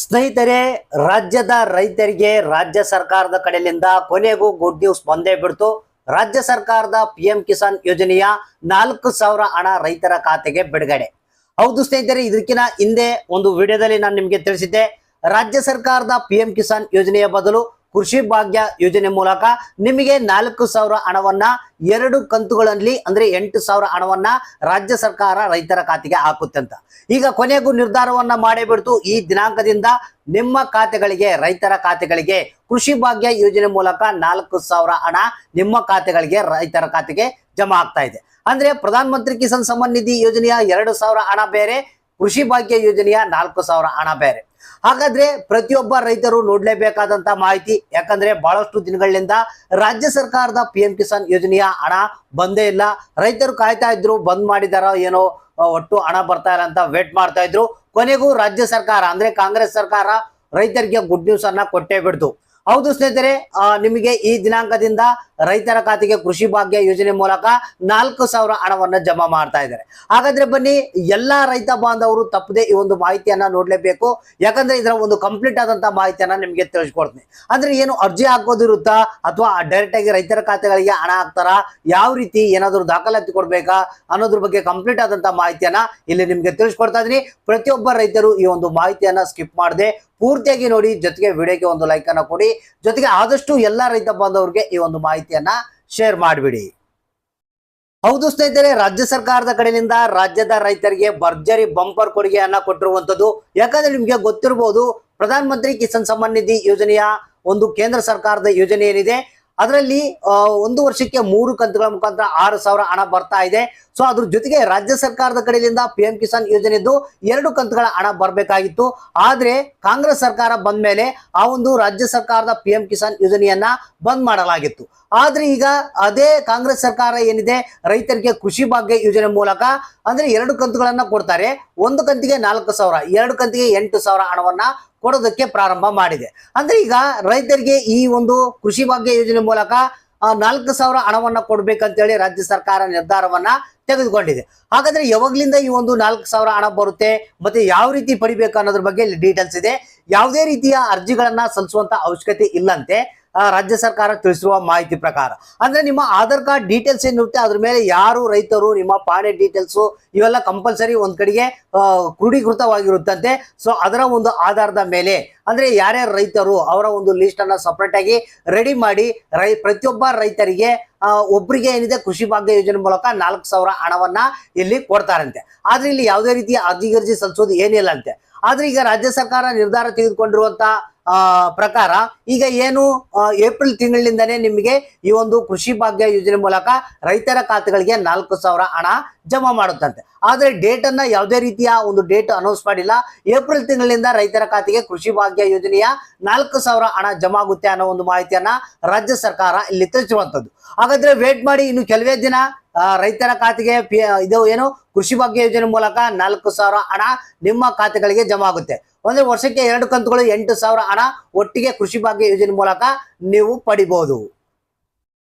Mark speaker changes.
Speaker 1: ಸ್ನೇಹಿತರೆ, ರಾಜ್ಯದ ರೈತರಿಗೆ ರಾಜ್ಯ ಸರ್ಕಾರದ ಕಡೆಯಿಂದ ಕೊನೆಗೂ ಗುಡ್ ನ್ಯೂಸ್ ಬಂದೇ ಬಿಡ್ತು. ರಾಜ್ಯ ಸರ್ಕಾರದ ಪಿ ಎಂ ಕಿಸಾನ್ ಯೋಜನೆಯ ನಾಲ್ಕು ಸಾವಿರ ಹಣ ರೈತರ ಖಾತೆಗೆ ಬಿಡುಗಡೆ. ಹೌದು ಸ್ನೇಹಿತರೆ ಇದಕ್ಕಿಂತ ಹಿಂದೆ ಒಂದು ವಿಡಿಯೋದಲ್ಲಿ ನಾನು ನಿಮಗೆ ತಿಳಿಸಿದ್ದೆ. ರಾಜ್ಯ ಸರ್ಕಾರದ ಪಿ ಎಂ ಕಿಸಾನ್ ಯೋಜನೆಯ ಬದಲು ಕೃಷಿ ಭಾಗ್ಯ ಯೋಜನೆ ಮೂಲಕ ನಿಮಗೆ ನಾಲ್ಕು ಸಾವಿರ ಹಣವನ್ನ ಎರಡು ಕಂತುಗಳಲ್ಲಿ, ಅಂದ್ರೆ ಎಂಟು ಸಾವಿರ ಹಣವನ್ನ ರಾಜ್ಯ ಸರ್ಕಾರ ರೈತರ ಖಾತೆಗೆ ಹಾಕುತ್ತೆ ಅಂತ ಈಗ ಕೊನೆಗೂ ನಿರ್ಧಾರವನ್ನ ಮಾಡಿಬಿಡ್ತು ಈ ದಿನಾಂಕದಿಂದ ನಿಮ್ಮ ಖಾತೆಗಳಿಗೆ, ರೈತರ ಖಾತೆಗಳಿಗೆ ಕೃಷಿ ಭಾಗ್ಯ ಯೋಜನೆ ಮೂಲಕ ನಾಲ್ಕು ಸಾವಿರ ಹಣ ನಿಮ್ಮ ಖಾತೆಗಳಿಗೆ, ರೈತರ ಖಾತೆಗೆ ಜಮಾ ಆಗ್ತಾ ಇದೆ. ಅಂದ್ರೆ ಪ್ರಧಾನ ಮಂತ್ರಿ ಕಿಸಾನ್ ಸಮ್ಮಾನ್ ನಿಧಿ ಯೋಜನೆಯ ಎರಡು ಸಾವಿರ ಹಣ ಬೇರೆ, ಕೃಷಿ ಭಾಗ್ಯ ಯೋಜನೆಯ ನಾಲ್ಕು ಸಾವಿರ ಹಣ ಬೇರೆ. ಹಾಗಾದ್ರೆ ಪ್ರತಿಯೊಬ್ಬ ರೈತರು ನೋಡ್ಲೇಬೇಕಾದಂತ ಮಾಹಿತಿ, ಯಾಕಂದ್ರೆ ಬಹಳಷ್ಟು ದಿನಗಳಿಂದ ರಾಜ್ಯ ಸರ್ಕಾರದ ಪಿ ಎಂ ಕಿಸಾನ್ ಯೋಜನೆಯ ಹಣ ಬಂದೇ ಇಲ್ಲ. ರೈತರು ಕಾಯ್ತಾ ಇದ್ರು, ಬಂದ್ ಮಾಡಿದಾರ ಏನೋ ಒಟ್ಟು ಹಣ ಬರ್ತಾ ಇಲ್ಲ ಅಂತ ವೇಟ್ ಮಾಡ್ತಾ ಇದ್ರು. ಕೊನೆಗೂ ರಾಜ್ಯ ಸರ್ಕಾರ, ಅಂದ್ರೆ ಕಾಂಗ್ರೆಸ್ ಸರ್ಕಾರ ರೈತರಿಗೆ ಗುಡ್ ನ್ಯೂಸ್ ಅನ್ನ ಕೊಟ್ಟೇ ಬಿಡ್ತು. ಹೌದು ಸ್ನೇಹಿತರೆ ನಿಮಗೆ ಈ ದಿನಾಂಕದಿಂದ ರೈತರ ಖಾತೆಗೆ ಕೃಷಿ ಭಾಗ್ಯ ಯೋಜನೆ ಮೂಲಕ ನಾಲ್ಕು ಸಾವಿರ ಹಣವನ್ನು ಜಮಾ ಮಾಡ್ತಾ ಇದ್ದಾರೆ. ಹಾಗಾದ್ರೆ ಬನ್ನಿ, ಎಲ್ಲಾ ರೈತ ಬಾಂಧವರು ತಪ್ಪದೆ ಈ ಒಂದು ಮಾಹಿತಿಯನ್ನ ನೋಡ್ಲೇಬೇಕು. ಯಾಕಂದ್ರೆ ಇದರ ಒಂದು ಕಂಪ್ಲೀಟ್ ಆದಂತ ಮಾಹಿತಿಯನ್ನ ನಿಮಗೆ ತಿಳಿಸ್ಕೊಡ್ತೀನಿ. ಅಂದ್ರೆ ಏನು ಅರ್ಜಿ ಹಾಕೋದಿರುತ್ತಾ ಅಥವಾ ಡೈರೆಕ್ಟ್ ಆಗಿ ರೈತರ ಖಾತೆಗಳಿಗೆ ಹಣ ಹಾಕ್ತಾರ? ಯಾವ ರೀತಿ ಏನಾದರೂ ದಾಖಲಾತಿ ಕೊಡ್ಬೇಕಾ? ಅನ್ನೋದ್ರ ಬಗ್ಗೆ ಕಂಪ್ಲೀಟ್ ಆದಂತ ಮಾಹಿತಿಯನ್ನ ಇಲ್ಲಿ ನಿಮ್ಗೆ ತಿಳಿಸ್ಕೊಡ್ತಾ ಇದೀನಿ ಪ್ರತಿಯೊಬ್ಬ ರೈತರು ಈ ಒಂದು ಮಾಹಿತಿಯನ್ನ ಸ್ಕಿಪ್ ಮಾಡದೆ, ಪೂರ್ತಿಯಾಗಿ ನೋಡಿ, ಜೊತೆಗೆ ವಿಡಿಯೋಗೆ ಒಂದು ಲೈಕ್ ಅನ್ನ ಕೊಡಿ. ಜೊತೆಗೆ ಆದಷ್ಟು ಎಲ್ಲಾ ರೈತ ಬಾಂಧವರಿಗೆ ಈ ಒಂದು ಮಾಹಿತಿಯನ್ನ ಶೇರ್ ಮಾಡಿಬಿಡಿ. ಹೌದು ಸ್ನೇಹಿತರೆ, ರಾಜ್ಯ ಸರ್ಕಾರದ ಕಡೆಯಿಂದ ರಾಜ್ಯದ ರೈತರಿಗೆ ಭರ್ಜರಿ ಬಂಪರ್ ಕೊಡುಗೆಯನ್ನ ಕೊಟ್ಟಿರುವಂತದ್ದು ಯಾಕಂದ್ರೆ ನಿಮ್ಗೆ ಗೊತ್ತಿರಬಹುದು ಪ್ರಧಾನ ಮಂತ್ರಿ ಕಿಸಾನ್ ಸಮ್ಮಾನ್ ನಿಧಿ ಯೋಜನೆಯ ಒಂದು ಕೇಂದ್ರ ಸರ್ಕಾರದ ಯೋಜನೆ ಏನಿದೆ ಅದರಲ್ಲಿ ಒಂದು ವರ್ಷಕ್ಕೆ ಮೂರು ಕಂತುಗಳ ಮುಖಾಂತರ ಆರು ಸಾವಿರ ಹಣ ಬರ್ತಾ ಇದೆ. ಸೊ ಅದ್ರ ಜೊತೆಗೆ ರಾಜ್ಯ ಸರ್ಕಾರದ ಕಡೆಯಿಂದ ಪಿ ಎಂ ಕಿಸಾನ್ ಯೋಜನೆದು ಎರಡು ಕಂತುಗಳ ಹಣ ಬರಬೇಕಾಗಿತ್ತು. ಆದ್ರೆ, ಕಾಂಗ್ರೆಸ್ ಸರ್ಕಾರ ಬಂದ ಮೇಲೆ ಆ ಒಂದು ರಾಜ್ಯ ಸರ್ಕಾರದ ಪಿ ಎಂ ಕಿಸಾನ್ ಯೋಜನೆಯನ್ನ ಬಂದ್ ಮಾಡಲಾಗಿತ್ತು. ಆದ್ರೆ ಈಗ ಅದೇ ಕಾಂಗ್ರೆಸ್ ಸರ್ಕಾರ ಏನಿದೆ, ರೈತರಿಗೆ ಕೃಷಿ ಭಾಗ್ಯ ಯೋಜನೆ ಮೂಲಕ ಅಂದ್ರೆ ಎರಡು ಕಂತುಗಳನ್ನ ಕೊಡ್ತಾರೆ. ಒಂದು ಕಂತಿಗೆ ನಾಲ್ಕು ಸಾವಿರ, ಎರಡು ಕಂತಿಗೆ ಎಂಟು ಸಾವಿರ ಹಣವನ್ನ ಕೊಡೋದಕ್ಕೆ ಪ್ರಾರಂಭ ಮಾಡಿದೆ. ಅಂದ್ರೆ ಈಗ ರೈತರಿಗೆ ಈ ಒಂದು ಕೃಷಿ ಭಾಗ್ಯ ಯೋಜನೆ ಮೂಲಕ ನಾಲ್ಕು ಸಾವಿರ ಹಣವನ್ನ ಕೊಡ್ಬೇಕಂತೇಳಿ ರಾಜ್ಯ ಸರ್ಕಾರ ನಿರ್ಧಾರವನ್ನ ತೆಗೆದುಕೊಂಡಿದೆ. ಹಾಗಾದ್ರೆ ಯಾವಾಗ್ಲಿಂದ ಈ ಒಂದು ನಾಲ್ಕು ಸಾವಿರ ಹಣ ಬರುತ್ತೆ, ಮತ್ತೆ ಯಾವ ರೀತಿ ಪಡಿಬೇಕು ಅನ್ನೋದ್ರ ಬಗ್ಗೆ ಡೀಟೇಲ್ಸ್ ಇದೆ. ಯಾವುದೇ ರೀತಿಯ ಅರ್ಜಿಗಳನ್ನ ಸಲ್ಲಿಸುವಂತ ಅವಶ್ಯಕತೆ ಇಲ್ಲಂತೆ. ರಾಜ್ಯ ಸರ್ಕಾರ ತಿಳಿಸಿರುವ ಮಾಹಿತಿ ಪ್ರಕಾರ. ಅಂದ್ರೆ ನಿಮ್ಮ ಆಧಾರ್ ಕಾರ್ಡ್ ಡೀಟೇಲ್ಸ್ ಏನಿರುತ್ತೆ ಅದ್ರ ಮೇಲೆ ಯಾರು ರೈತರು, ನಿಮ್ಮ ಪಾಣೆ ಡೀಟೇಲ್ಸ್ ಇವೆಲ್ಲ ಕಂಪಲ್ಸರಿ ಒಂದ್ ಕಡೆಗೆ ಕ್ರೋಢೀಕೃತವಾಗಿರುತ್ತಂತೆ ಸೊ ಅದರ ಒಂದು ಆಧಾರದ ಮೇಲೆ, ಅಂದ್ರೆ ಯಾರ್ಯಾರು ರೈತರು, ಅವರ ಒಂದು ಲಿಸ್ಟ್ ಅನ್ನ ಸಪರೇಟ್ ಆಗಿ ರೆಡಿ ಮಾಡಿ, ರೈ, ಪ್ರತಿಯೊಬ್ಬ ರೈತರಿಗೆ ಒಬ್ಬರಿಗೆ ಏನಿದೆ, ಕೃಷಿ ಭಾಗ್ಯ ಯೋಜನೆ ಮೂಲಕ ನಾಲ್ಕು ಸಾವಿರ ಹಣವನ್ನ ಇಲ್ಲಿ ಕೊಡ್ತಾರಂತೆ. ಆದ್ರೆ ಇಲ್ಲಿ ಯಾವುದೇ ರೀತಿಯ ಅರ್ಜಿ ಗರ್ಜಿ ಸಲ್ಲಿಸೋದು ಏನಿಲ್ಲ ಅಂತೆ. ಆದ್ರೆ ಈಗ ರಾಜ್ಯ ಸರ್ಕಾರ ನಿರ್ಧಾರ ತೆಗೆದುಕೊಂಡಿರುವಂತ ಆ ಪ್ರಕಾರ ಈಗ ಏನು ಏಪ್ರಿಲ್ ತಿಂಗಳಿಂದನೇ ನಿಮಗೆ ಈ ಒಂದು ಕೃಷಿ ಭಾಗ್ಯ ಯೋಜನೆ ಮೂಲಕ ರೈತರ ಖಾತೆಗಳಿಗೆ ನಾಲ್ಕು ಸಾವಿರ ಹಣ ಜಮಾ ಮಾಡುತ್ತಂತೆ. ಆದ್ರೆ ಡೇಟ್ ಅನ್ನ ಯಾವುದೇ ರೀತಿಯ ಒಂದು ಡೇಟ್ ಅನೌನ್ಸ್ ಮಾಡಿಲ್ಲ. ಏಪ್ರಿಲ್ ತಿಂಗಳಿಂದ ರೈತರ ಖಾತೆಗೆ ಕೃಷಿ ಭಾಗ್ಯ ಯೋಜನೆಯ ನಾಲ್ಕು ಸಾವಿರ ಹಣ ಜಮಾ ಆಗುತ್ತೆ ಅನ್ನೋ ಒಂದು ಮಾಹಿತಿಯನ್ನ ರಾಜ್ಯ ಸರ್ಕಾರ ಇಲ್ಲಿ ತಿಳಿಸುವಂಥದ್ದು ಹಾಗಾದ್ರೆ ವೇಟ್ ಮಾಡಿ ಇನ್ನು ಕೆಲವೇ ದಿನ ಆ, ರೈತರ ಖಾತೆಗೆ ಇದು ಏನು ಕೃಷಿ ಭಾಗ್ಯ ಯೋಜನೆ ಮೂಲಕ ನಾಲ್ಕು ಸಾವಿರ ಹಣ ನಿಮ್ಮ ಖಾತೆಗಳಿಗೆ ಜಮಾ ಆಗುತ್ತೆ. ಅಂದ್ರೆ ವರ್ಷಕ್ಕೆ ಎರಡು ಕಂತುಗಳು ಎಂಟು ಸಾವಿರ ಹಣ ಒಟ್ಟಿಗೆ ಕೃಷಿ ಭಾಗ್ಯ ಯೋಜನೆ ಮೂಲಕ ನೀವು ಪಡಿಬಹುದು